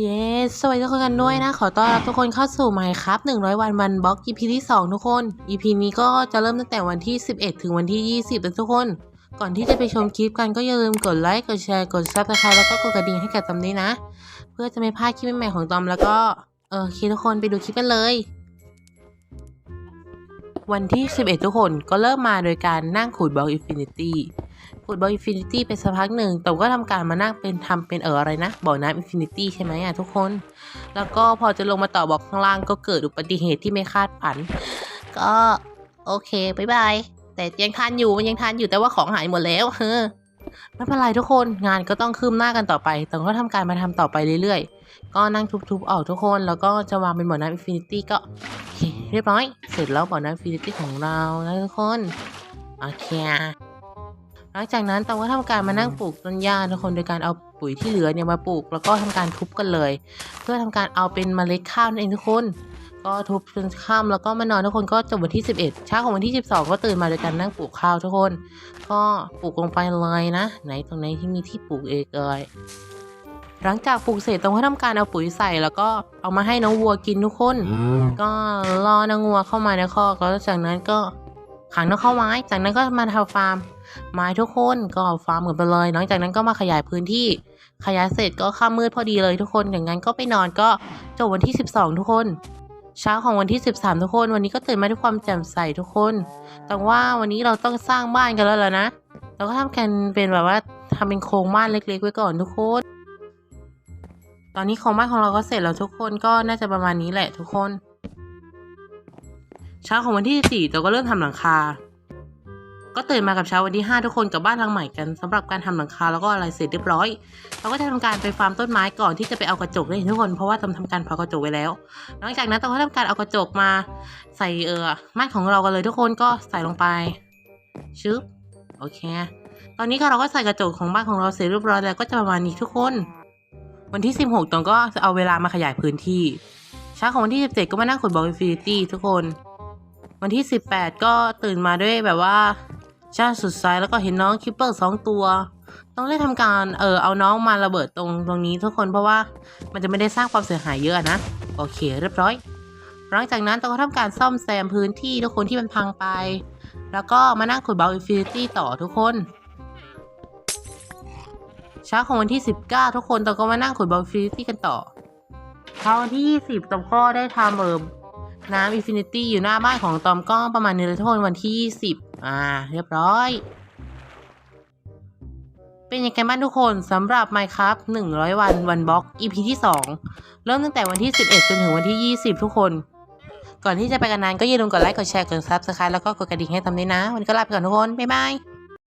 เย้ สวัสดีทุกคนกันด้วยนะ ขอต้อนรับทุกคนเข้าสู่ Minecraft 100 วันวันบล็อก EP ที่ 2 ทุกคน EP นี้ก็จะเริ่มตั้งแต่วันที่ 11 ถึงวันที่ 20นะทุกคน ก่อนที่จะไปชมคลิปกันก็อย่าลืมกดไลค์ กดแชร์ กด Subscribe แล้วก็กดกระดิ่งให้กับตอมด้วยนะ เพื่อจะไม่พลาดคลิปใหม่ๆของตอมแล้วก็เออโอเคทุกคนไปดูคลิปกันเลย วันที่ 11 ทุกคนก็เริ่มมาโดยการนั่งขูดบล็อกอินฟินิตี้ ขูดบอกอินฟินิตี้ไปสักพักหนึ่ง แต่ก็ทำการมานั่งเป็นทำเป็นเอออะไรนะบ่อน้ำอินฟินิตี้ใช่ไหมอะทุกคน แล้วก็พอจะลงมาต่อบล็อกข้างล่างก็เกิดอุบัติเหตุที่ไม่คาดฝัน ก็โอเคบายบาย แต่ยังทานอยู่มันยังทานอยู่แต่ว่าของหายหมดแล้วเฮ้อไม่เป็นไรทุกคนงานก็ต้องคืบหน้ากันต่อไป แต่ก็ทำการมาทำต่อไปเรื่อยๆ ก็นั่งทุบๆออกทุกคน แล้วก็จะวางเป็นบ่อน้ำอินฟินิตี้ก็เคเรียบร้อย เสร็จแล้วบ่อน้ำอินฟินิตี้ของเรานะทุกคน โอเค หลังจากนั้นตองก็ทำการมานั่งปลูกต้นหญ้าทุกคนโดยการเอาปุ๋ยที่เหลือเนี่ยมาปลูก แล้วก็ทำการทุบกันเลย เพื่อทำการเอาเป็นเมล็ดข้าวนั่นเองทุกคนก็ทุบจนค่ำแล้วก็มานอนทุกคนก็จบวันที่ 11เช้าของวันที่ 12 ก็ตื่นมาโดยการนั่งปลูกข้าวทุกคน ก็ปลูกลงไปเลยนะ ไหนตรงไหนที่มีที่ปลูกเองเอ่ยหลังจากปลูกเสร็จตองก็ทำการเอาปุ๋ยใส่แล้วก็เอามาให้น้องวัวกินทุกคน ก็รอนางงัวเข้ามาในคอกแล้วจากนั้นก็ ขังนกเข้าไม้ จากนั้นก็มาทำฟาร์ม ไม้ทุกคนก็ฟาร์มกันไปเลย หลังจากนั้นก็มาขยายพื้นที่ ขยายเสร็จก็ค่ำมืดพอดีเลยทุกคน อย่างนั้นก็ไปนอนก็จบวันที่ 12 ทุกคน เช้าของวันที่ 13 ทุกคน วันนี้ก็ตื่นมาด้วยความแจ่มใสทุกคน แต่ว่าวันนี้เราต้องสร้างบ้านกันแล้วล่ะนะ เราก็ทำกันเป็นแบบว่าทำเป็นโครงบ้านเล็ก ๆ ไว้ก่อนทุกคนตอนนี้โครงบ้านของเราก็เสร็จแล้วทุกคนก็น่าจะประมาณนี้แหละทุกคน เช้าของวันที่14เราก็เริ่มทำหลังคา ก็ตื่นมากับเช้าวันที่ 5 ทุกคนกลับบ้านหลังใหม่กันสำหรับการทำหลังคาแล้วก็อะไรเสร็จเรียบร้อย เราก็จะทำการไปฟาร์มต้นไม้ก่อนที่จะไปเอากระจกได้ทุกคนเพราะว่าทำทำการเผากระจกไว้แล้ว หลังจากนั้นเราก็ทำการเอากระจกมาใส่เออม่านของเรากันเลยทุกคนก็ใส่ลงไปชึบโอเค ตอนนี้ก็เราก็ใส่กระจกของบ้านของเราเสร็จเรียบร้อยแล้วก็จะประมาณนี้ทุกคน วันที่ 16ตรงก็จะเอาเวลามาขยายพื้นที่เช้าของวันที่ 17 ก็มานั่งขุดบล็อกอินฟินิตี้ทุกคน วันที่ 18 ก็ตื่นมาด้วยแบบว่าจ้าสุดสายแล้วก็เห็นน้องคิปเปอร์สองตัว ต้องได้ทำการเออเอาน้องมาระเบิดตรงตรงนี้ทุกคนเพราะว่ามันจะไม่ได้สร้างความเสียหายเยอะนะ โอเคเรียบร้อย หลังจากนั้นต้องก็ทำการซ่อมแซมพื้นที่ทุกคนที่มันพังไป แล้วก็มานั่งขุดบลอกอินฟินิตี้ต่อทุกคนเช้าของวันที่ 19 ทุกคนตองก็มานั่งขุดบอกอินฟินิตี้กันต่อเช้าวันที่ 20ตองก็ได้ทำเออ น้ำอินฟินิตี้อยู่หน้าบ้านของตอมก็ประมาณนี้เลยทุกคนวันที่ 20 อ่า เรียบร้อย เป็นยังไงบ้างทุกคนสำหรับ Minecraft 100 วันวันบล็อก EP ที่ 2 เริ่มตั้งแต่วันที่ 11 จนถึงวันที่ 20 ทุกคน ก่อนที่จะไปกันนั้นก็อย่าลืมกดไลค์กดแชร์กด Subscribe แล้วก็กดกระดิ่งให้ตอมด้วยนะ วันนี้ก็ลาไปก่อนทุกคน บ๊ายบาย